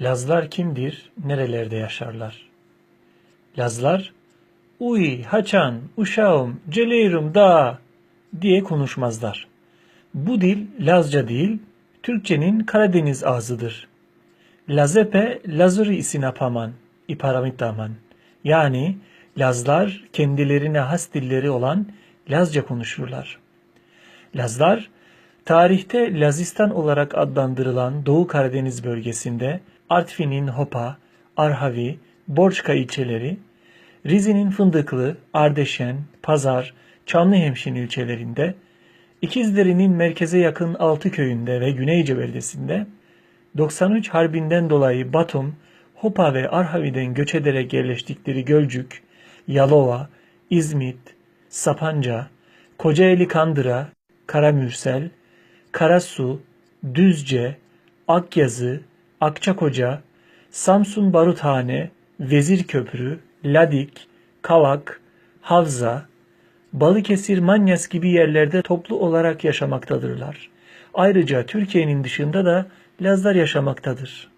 Lazlar kimdir? Nerelerde yaşarlar? Lazlar, uy, haçan, uşağım, celeyrum da diye konuşmazlar. Bu dil Lazca değil, Türkçenin Karadeniz ağzıdır. Lazepe Lazuri isinapaman, iparamitaman. Yani Lazlar kendilerine has dilleri olan Lazca konuşurlar. Lazlar, tarihte Lazistan olarak adlandırılan Doğu Karadeniz bölgesinde Artvin'in Hopa, Arhavi, Borçka ilçeleri, Rize'nin Fındıklı, Ardeşen, Pazar, Çamlıhemşin ilçelerinde, İkizdere'nin merkeze yakın altı köyünde ve Güneyce beldesinde, 93 Harbi'nden dolayı Batum, Hopa ve Arhavi'den göç ederek yerleştikleri Gölcük, Yalova, İzmit, Sapanca, Kocaeli Kandıra, Karamürsel, Karasu, Düzce, Akyazı, Akçakoca, Samsun Baruthane, Vezirköprü, Ladik, Kavak, Havza, Balıkesir, Manyas gibi yerlerde toplu olarak yaşamaktadırlar. Ayrıca Türkiye'nin dışında da Lazlar yaşamaktadır.